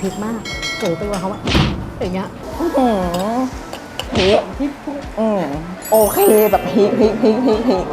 พริกมากเจอตัวเขาอะอย่างเงี้ยอื้อหือพริกอืมโอเคแบบพริกพริกพริกพริกพริก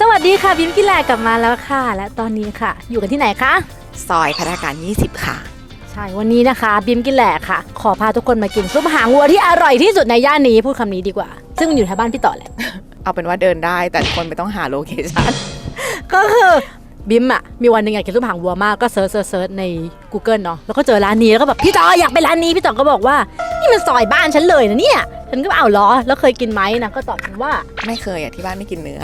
สวัสดีค่ะบิมกิแลกลับมาแล้วค่ะ และตอนนี้ค่ะ อยู่กันที่ไหนคะ ซอยพัฒนาการ 20 ค่ะ ใช่วันนี้นะคะ บิมกินแหลค่ะ ขอพาทุกคนมากินซุปหางวัวที่อร่อยที่สุดในย่านนี้พูดคำนี้ดีกว่า ซึ่งมันอยู่แถวบ้านพี่ต่อแหละ เอาเป็นว่าเดินได้แต่ทุกคนไม่ต้องหาโลเคชั่นก็คือบิมอะมีวันหนึ่งอยากกินซุปหางวัวมากก็เซิร์ชเซิร์ชเซิร์ชใน Google เนาะแล้วก็เจอร้านนี้แล้วก็แบบพี่ต่ออยากไปร้านนี้พี่ต่อก็บอกว่า นี่มันซอยบ้านฉันเลยนะเนี่ยฉันก็เอาล้อแล้วเคยกินไหมนะก็ตอบฉันว่าไม่เคยอะที่บ้านไม่กินเนื้อ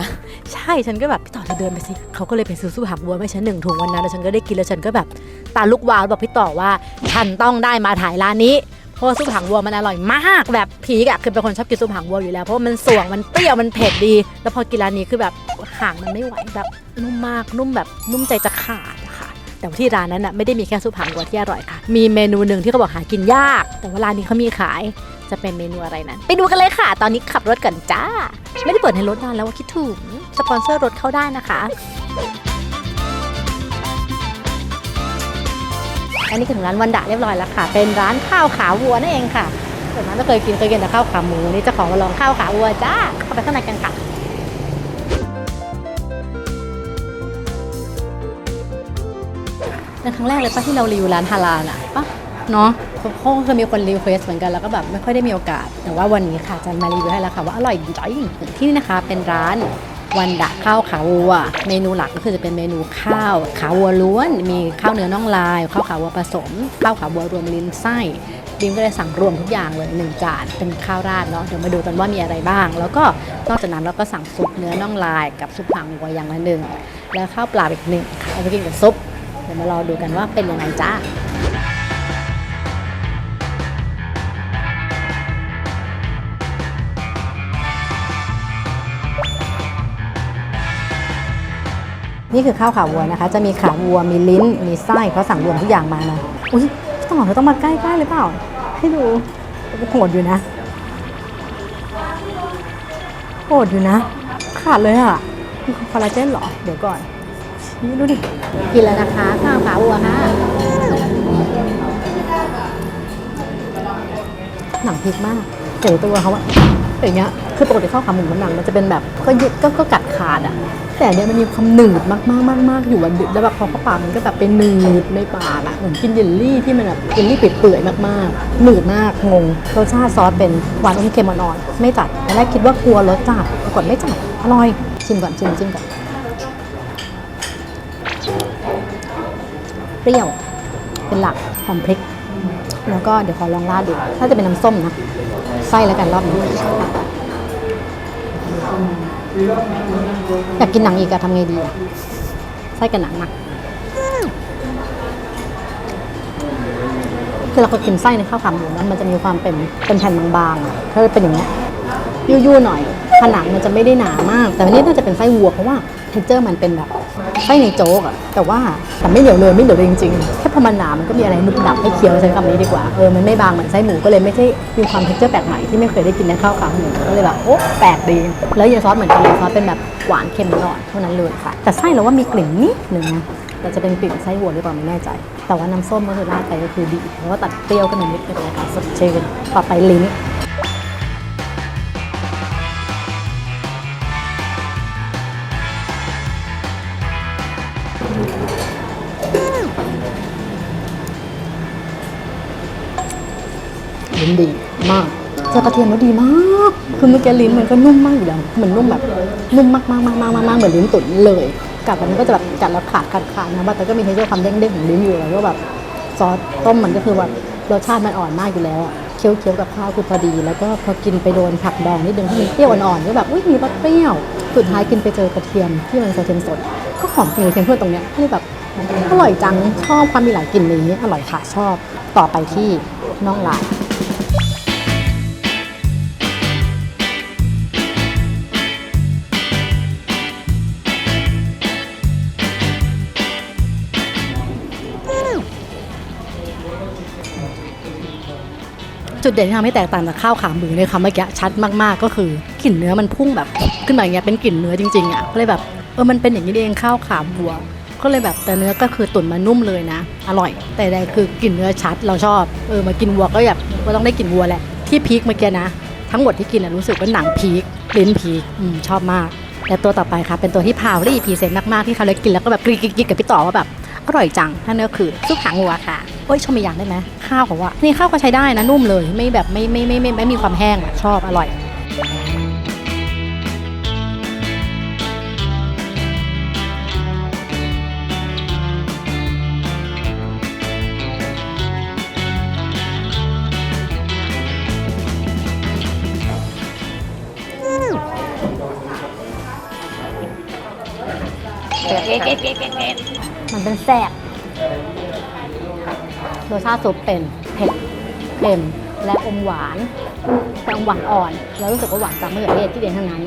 ใช่ฉันก็แบบพี่ต่อเธอเดินไปสิเขาก็เลยไปซื้อซุปหางวัวให้ฉันหนึ่งถุงวันนั้นแล้วฉันก็ได้กินแล้วฉันก็แบบตาลุกวาวบอกพี่ต่อว่า ฉันต้องได้มาถ่ายร้านนี้ เพราะซุปหางวัวมันอร่อยมากแบบพีกอะคือเป็นคนชอบกินซุปหางวัวอยู่แล้วเพราะว่ามันสวงมันเปรี้ยวมันเผ็ดดี แล้วพอกินร้านนี้คือแบบหางมันไม่ไหวแบบนุ่มมากนุ่มแบบนุ่มใจจะขาดอะค่ะแต่ที่ร้านนั้นน่ะไม่ได้มีแค่ซุปหางวัวที่อร่อยค่ะ มีเมนูหนึ่งที่เขาบอกหากินยาก แต่ว่าร้านนี้เขามีขายจะเป็นเมนูอะไรนั้น ไปดูกันเลยค่ะ ตอนนี้ขับรถกันจ้า ไม่ได้เปิดในรถนานแล้วว่าคิดถึงสปอนเซอร์รถเข้าได้นะคะ อันนี้ถึงร้านวันดะเรียบร้อยแล้วค่ะ เป็นร้านข้าวขาวัวนั่นเองค่ะส่วนมากไม่เคยกินเคยกินแต่ข้าวขาหมูนี่จะขอมาลองข้าวขาวัวจ้าเข้าไปข้างในกันค่ะเป็นครั้งแรกเลยปะที่เรารีวิวร้านฮาลาลอะปะเนาะเขาเขาเคยมีคนรีเควสเหมือนกันแล้วก็แบบไม่ค่อยได้มีโอกาส แต่ว่าวันนี้ค่ะจะมารีวิวให้แล้วค่ะว่าอร่อยจ้อยที่นี่นะคะเป็นร้าน วันดะข้าวขาวัว เมนูหลักก็คือจะเป็นเมนูข้าวขาวัวล้วน มีข้าวเนื้อน่องลายข้าวขาวัวผสมข้าวขาวัวรวมลิ้นไส้ดิมก็เลยสั่งรวมทุกอย่างเลยหนึ่งจานเป็นข้าวราดเนาะเดี๋ยวมาดูกันว่ามีอะไรบ้าง แล้วก็นอกจากนั้นเราก็สั่งซุปเนื้อน่องลายกับซุปหางวัวอย่างละหนึ่งแล้วข้าวเปลาอีกหนึ่งค่ะเอาไปกินกับซุปเดี๋ยวมารอดูกันว่าเป็นยังไงจ้า นี่คือข้าวขาวัวนะคะ จะมีขาวัวมีลิ้น มีไส้เขาสั่งรวมทุกอย่างมานะอุ้ยพี่ต่อเราต้องมาใกล้ๆเลยเปล่า ให้ดูโหดอยู่นะโหดอยู่นะ ขาดเลยอะมีคอลลาเจนเหรอ เดี๋ยวก่อนนี่ดูดิ กินแล้วนะคะข้าวขาวัวค่ะหนังพริกมากเจอตัวเขาอะอย่างเงี้ยคือปกติข้าวขาหมูมันหนังมันจะเป็นแบบก็ยึดก็ก็กัดขาดอะ แต่เนี้ยมันมีความหนืดมากมากมากมากอยู่วันดึกแล้วแบบพอเข้าปากมันก็แบบเป็นหนืดในปากอะเหมือนกินเยลลี่ที่มันแบบเยลลี่เปื่อยๆมากๆหนืดมากงงรสชาติซอสเป็นหวานอมเค็มอ่อนๆไม่จัดตอนแรกคิดว่ากลัวรสจัดปรากฏไม่จัดอร่อยชิมก่อนชิมชิมก่อนเปรี้ยวเป็นหลักหอมพริก แล้วก็เดี๋ยวขอลองราดดูถ้าจะเป็นน้ำส้มนะไส้แล้วกันรอบนี้ อยากกินหนังอีกอะทำไงดีอะไส้กับหนังนะคือเราก็กินไส้ในข้าวขาหมูนะมันจะมีความเป็นเป็นแผ่นบางๆอะถ้าเป็นอย่างเงี้ยยู่ๆหน่อยผนังมันจะไม่ได้หนามาก แต่อันนี้น่าจะเป็นไส้วัวเพราะว่าเทเจอร์มันเป็นแบบ ไส้ในโจ๊กอะแต่ว่าแต่ไม่เหนียวเลยไม่เหนียวเลยจริงๆแค่พอมันหนามันก็มีอะไรนุบหนับให้เคี้ยวใช้คำนี้ดีกว่าเออมันไม่บางเหมือนไส้หมูก็เลยไม่ใช่มีความเทคเจอร์แปลกใหม่ที่ไม่เคยได้กินในข้าวขาหมูก็เลยแบบโอ้แปลกดีแล้วยาซอสเหมือนกันเลยซอสเป็นแบบหวานเค็มหน่อยเท่านั้นเลยค่ะ แต่ไส้เราว่ามีกลิ่นนิดหนึ่งนะแต่จะเป็นกลิ่นไส้วัวหรือเปล่าไม่แน่ใจ แต่ว่าน้ำส้มก็คือราดไปก็คือดีเพราะว่าตัดเปรี้ยวขึ้นมานิดนึงเลยค่ะสดชื่นต่อไปลิ้น ลิ้นดีมากเจอกระเทียมแล้วดีมาก คือเมื่อกี้ลิ้นมันก็นุ่มมากอยู่แล้วเหมือนนุ่มแบบนุ่มมากมากมากมากมากมากเหมือนลิ้นตุ๋นเลยกัดมันก็จะแบบกัดแล้วขาดขาดขาดนะแต่ก็มีเทคเจอร์ความเด้งๆของลิ้นอยู่แล้วก็แบบซอสต้มมันก็คือแบบรสชาติมันอ่อนมากอยู่แล้วอะเคี้ยวเคี้ยวกับข้าวคือพอดี แล้วก็พอกินไปโดนผักดองนิดนึงที่มันเปรี้ยวอ่อนๆก็แบบอุ้ยมีรสเปรี้ยว สุดท้ายกินไปเจอกระเทียมที่มันกระเทียมสด ก็หอมกลิ่นกระเทียมเพื่อตรงเนี้ยก็เลยแบบอร่อยจังชอบความมีหลายกลิ่นนี้อร่อยค่ะชอบต่อไปที่น่องลาย จุดเด่นที่ทำให้แตกต่างจากข้าวขาหมูในคำเมื่อกี้ชัดมากๆก็คือกลิ่นเนื้อมันพุ่งแบบขึ้นมาอย่างเงี้ยเป็นกลิ่นเนื้อจริงๆอะก็เลยแบบเออมันเป็นอย่างนี้เองข้าวขาวัว ก็เลยแบบแต่เนื้อก็คือตุ๋นมานุ่มเลยนะ อร่อย แต่ใดคือกลิ่นเนื้อชัดเราชอบเออมากินวัวก็แบบก็ต้องได้กลิ่นวัวแหละที่พีคเมื่อกี้นะ ทั้งหมดที่กินอะรู้สึกว่าหนังพีคลิ้นพีคอืมชอบมากและตัวต่อไปค่ะเป็นตัวที่พาวลี่พีเซนต์มากๆที่เขาเลยกินแล้วก็แบบกรี๊ดๆกับพี่ต่อว่าแบบ อร่อยจังนั่นก็คือซุปหางวัวค่ะโอ้ยชมอีกอย่างได้ไหมข้าวของว่านี่ข้าวก็ใช้ได้นะนุ่มเลย ไม่แบบไม่ไม่ไม่ไม่ไม่มีความแห้งอะชอบอร่อยมันเเป็นแซ่บรสชาติซุปเป็นเผ็ดเค็มและอมหวานแต่อมหวานอ่อน แล้วรู้สึกว่าหวานจากมะเขือเทศที่เด่นทั้งนั้น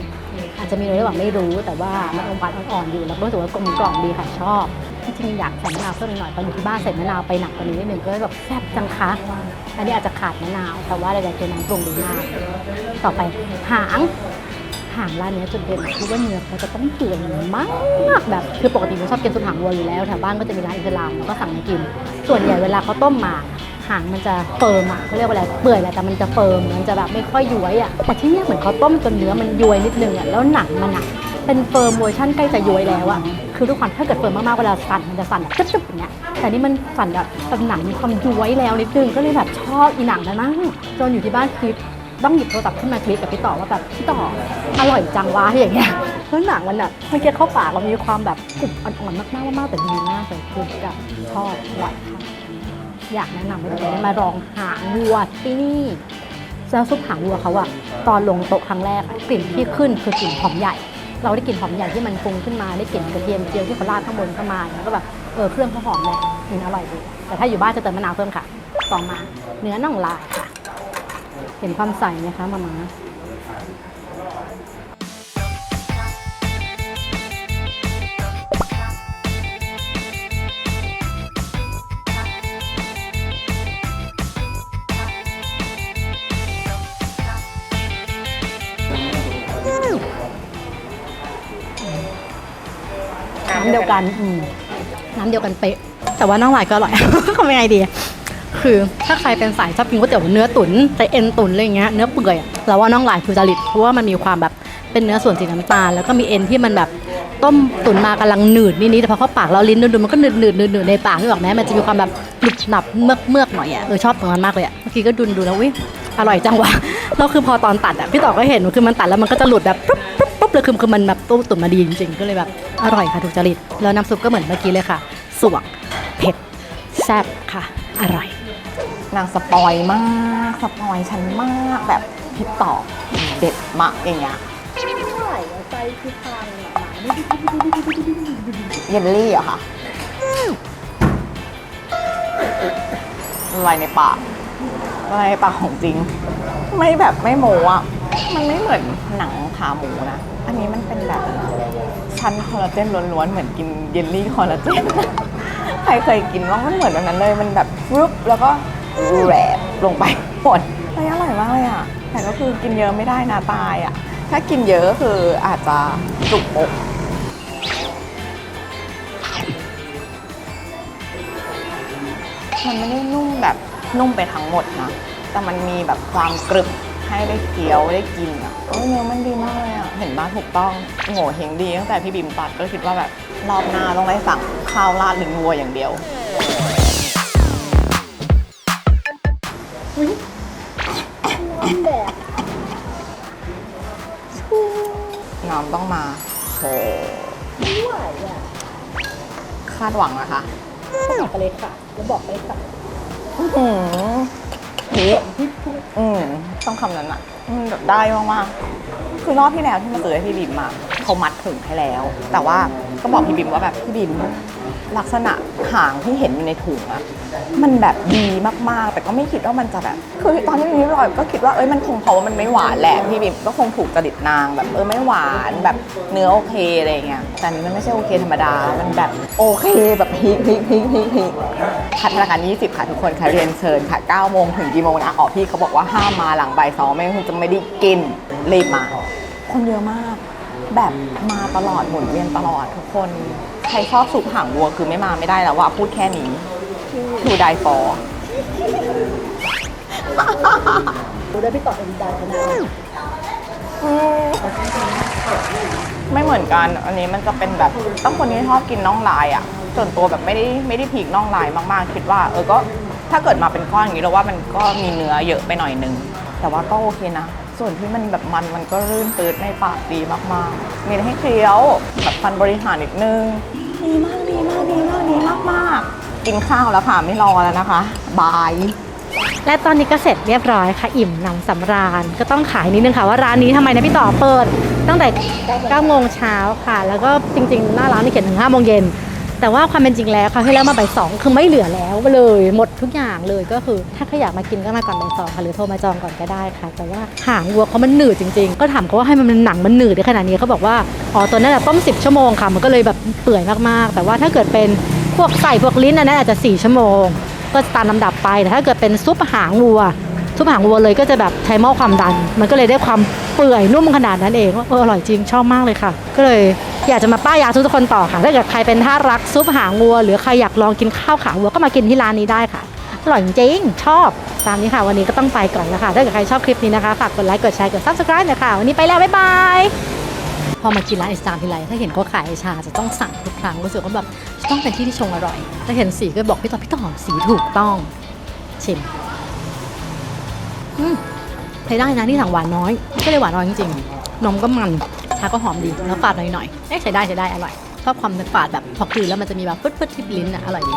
อาจจะมีอะไรหวานไม่รู้ แต่ว่ามันอมหวานอ่อนๆอยู่ แล้วก็รู้สึกว่ากลมกล่อมดีค่ะชอบจริงๆอยากใส่มะนาวเพิ่มหน่อยตอนอยู่ที่บ้านใส่มะนาวไปหนักกว่านี้นิดนึงก็แบบแซ่บจังคะ อันนี้อาจจะขาดมะนาว แต่ว่าใดๆคือน้ำปรุงดีมาก ต่อไปหาง หางร้านนี้จุดเด่นคือว่าเนื้อเขาจะต้องเปื่อยมากแบบคือปกติผมชอบกินซุปหางวัวอยู่แล้วแถวบ้านก็จะมีร้านอิสลามแล้วก็สั่งมากิน ส่วนใหญ่เวลาเขาต้มมาหางมันจะเฟิร์มอะเขาเรียกว่าอะไรเปื่อยแหละแต่มันจะเฟิร์มมันจะแบบไม่ค่อยย้วยอะแต่ที่นี้ยเหมือนเขาต้มจนเนื้อมันย้วยนิดนึงอะแล้วหนังมันอะเป็นเฟิร์มเวอร์ชั่นใกล้จะย้วยแล้วอะคือทุกคนถ้าเกิดเฟิร์มมากๆ เวลาสั่นมันจะสั่นแบบจึ๊บๆอย่างเงี้ย แต่นี่มันสั่นแบบแบบหนังมีความย้วยแล้วนิดนึง ก็เลยแบบชอบอีหนังนะนั่งจนอยู่ที่บ้านคือ ต้องหยิบโทรศัพท์ขึ้นมาคลิปกับพี่ต่อว่าแบบพี่ต่ออร่อยจังวะอย่างเงี้ยแล้วหนังมันอะมันเคี้ยวเข้าปากเรามีความแบบกรุบอ่อนๆมากๆมากๆแต่ดีมากเลยคือกับชอบอร่อยค่ะอยากแนะนำให้ทุกคนได้มาลองหางวัวที่นี่แล้วซุปหางวัวเขาอะตอนลงโต๊ะครั้งแรกกลิ่นที่ขึ้นคือกลิ่นหอมใหญ่ เราได้กลิ่นหอมใหญ่ที่มันปรุงขึ้นมาได้กลิ่นกระเทียมเจียวที่เขาราดข้างบนเข้ามาแล้วก็แบบเออเครื่องเขาหอมแหละกลิ่นอร่อยดีแต่ถ้าอยู่บ้านจะเติมมะนาวเพิ่มค่ะต่อมาเนื้อน่องลาย เห็นความใสไหมคะมามาน้ำเดียวกัน อืมน้ำเดียวกันเป๊ะ แต่ว่าน่องลายก็อร่อย ทำยังไงดี คือถ้าใครเป็นสายชอบกินก๋วยเตี๋ยวเนื้อตุ๋นแต่เอ็นตุ๋นอะไรอย่างเงี้ยเนื้อเปื่อยอะเราว่าน่องลายคือจริตเพราะว่ามันมีความแบบเป็นเนื้อส่วนสีน้ำตาลแล้วก็มีเอ็นที่มันแบบต้มตุ๋นมากำลังหนืดนิดๆแต่พอเข้าปากเราลิ้นดูๆมันก็หนืดหนืดหนืดหนืดในปากที่บอกแม้มันจะมีความแบบหนึบหนับเมือกเมือกหน่อยอะเออชอบตรงนั้นมากเลยอะเมื่อกี้ก็ดูดูแล้วอุ้ยอร่อยจังวะแล้วคือพอตอนตัดอะพี่ต่อก็เห็นคือมันตัดแล้วมันก็จะหลุดแบบปุ๊บปุ๊บปุ๊บเลยคือคือมันแบบต้มตุ๋นมาดีจริงๆก็เลยแบบอร่อยค่ะถูกจริตแล้วน้ำซุปก็เหมือนเมื่อกี้เลยค่ะสวกเผ็ดแซ่บค่ะ อร่อย นางสปอยมากสปอยฉันมากแบบพี่ต่อเด็ดมากอย่างเงี้ยเยลลี่เหรอคะละลายในปากละลายในปากของจริง ไม่แบบไม่โมอะมันไม่เหมือนหนังขาหมูนะ อันนี้มันเป็นแบบชั้นคอลลาเจนล้วนๆ เหมือนกินเยลลี่คอลลาเจน ใครเคยกินบ้างมันเหมือนแบบนั้นเลย มันแบบรุบแล้วก็ แรบลงไปหมดเฮ้ยอร่อยมากเลยอะ แต่ก็คือกินเยอะไม่ได้นะตายอะ ถ้ากินเยอะก็คืออาจจะจุกอกมันไม่ได้นุ่มแบบนุ่มไปทั้งหมดนะ แต่มันมีแบบความกรึบให้ได้เคี้ยวได้กินอะเออเนื้อมันดีมากเลยอะ เห็นบ้านถูกต้องโง่เฮงดีตั้งแต่พี่บิมตัดก็คิดว่าแบบรอบหน้าต้องได้สั่งข้าวราดหรือวัวอย่างเดียว น้ำต้องมาโชคาดหวังนะคะบอกไปเลยค่ะแล้วบอกไปเลยค่ะอื้อหือพีอืมต้องคำนั้นอะมันแบบได้มากๆคือรอบที่แล้วที่มาซื้อให้พี่บิมมาเขามัดถุงให้แล้ว แต่ว่าก็บอกพี่บิมว่าแบบพี่บิม ลักษณะหางที่เห็นอยู่ในถุงอะมันแบบดีมากๆ แต่ก็ไม่คิดว่ามันจะแบบ คือตอนที่พี่บิมรอยก็คิดว่าเอ้ยมันคงเพราะว่ามันไม่หวานแหละพี่บิ๊มก็คงถูกจริตนางแบบเออไม่หวานแบบเนื้อโอเคอะไรเงี้ยแต่นี้มันไม่ใช่โอเคธรรมดา มันแบบโอเคแบบพีคพีคพีคพีคพีคพัฒนาการ20 ค่ะทุกคนค่ะเรียนเชิญค่ะ9โมงถึงกี่โมงนะอ๋อพี่เขาบอกว่าห้ามมาหลังบ่ายสองไม่งั้นคุณจะไม่ได้กินรีบมา คนเยอะมาก แบบมาตลอดหมุนเวียนตลอดทุกคน ใครชอบซุปหางวัวคือไม่มาไม่ได้แล้วว่าพูดแค่นี้ทูไดฟอดูได้พี่ต่อเอ็นดานะไม่เหมือนกัน อันนี้มันจะเป็นแบบต้องคนที่ชอบกินน่องลายอะ่ะ ส่วนตัวแบบไม่ได้ไม่ได้พีกน่องลายมากๆ คิดว่า เออก็ถ้าเกิดมาเป็นก้อนอย่างนี้เราว่ามันก็มีเนื้อเยอะไปหน่อยนึง แต่ว่าก็โอเคนะ ส่วนที่มันแบบมันมันก็รื่นปืดในปากดีมากๆ มีให้เคี้ยวแบบฟันบริหารนิดนึงดีมากดีมากดีมากดีมากมากๆกินข้าวแล้วค่ะไม่รอแล้วนะคะบายและตอนนี้ก็เสร็จเรียบร้อยค่ะ อิ่มหนำสำราญก็ต้องขายนิดนึงค่ะว่าร้านนี้ทำไมนะพี่ต่อเปิด ตั้งแต่9โมงเช้าค่ะ แล้วก็จริงๆ หน้าร้านนี่เขียนถึง5โมงเย็น แต่ว่าความเป็นจริงแล้วเขาวที่แล้วมาบ่ายสองคือไม่เหลือแล้วเลยหมดทุกอย่างเลยก็คือ ถ้าใครอยากมากินก็มาก่อนบ่ายสองค่ะหรือโทรมาจองก่อนก็ได้ค่ะ แต่ว่าหางวัวเขามันหนืดจริงๆ ก็ถามเขาว่าให้มันหนังมันหนืดได้ขนาดนี้เขาบอกว่าอ๋อตัวนั้นต้ม10ชั่วโมงค่ะมันก็เลยแบบเปื่อยมากๆ แต่ว่าถ้าเกิดเป็นพวกใส่พวกลิ้นอันนั้นอาจจะ4ชั่วโมง ก็ตามลำดับไปแต่ถ้าเกิดเป็นซุปหางวัว ซุปหางวัวเลยก็จะแบบใช้หม้อความดัน มันก็เลยได้ความเปื่อยนุ่มขนาดนั้นเองว่าเอออร่อยจริงชอบมากเลยค่ะ ก็เลยอยากจะมาป้ายยาทุกคนต่อค่ะถ้าเกิดใครเป็นท่ารักซุปหางวัว หรือใครอยากลองกินข้าวขาวัวก็มากินที่ร้านนี้ได้ค่ะอร่อยจริงชอบตามนี้ค่ะ วันนี้ก็ต้องไปก่อนแล้วค่ะ ถ้าเกิดใครชอบคลิปนี้นะคะ ฝากกดไลค์ กดแชร์ กด subscribe หนะคะ วันนี้ไปแล้ว บ๊ายบาย พอมากินร้านไอสตามทีไร ถ้าเห็นเขาขายไอชาจะต้องสั่งทุกครั้ง รู้สึกว่าแบบต้องเป็นที่ที่ชงอร่อย ถ้าเห็นสีก็บอกพี่ต่อพี่ต่อสีถูกต้อง ชิม ใช้ได้นะที่สั่งหวานน้อยไม่ได้หวานน้อยจริงๆ นมก็มันชาก็หอมดีแล้วฝาดหน่อยๆเอ๊ะใช้ได้ใช้ได้อร่อยชอบความฝาดแบบพอคืนแล้วมันจะมีแบบฟึดๆที่ลิ้นอะอร่อยดี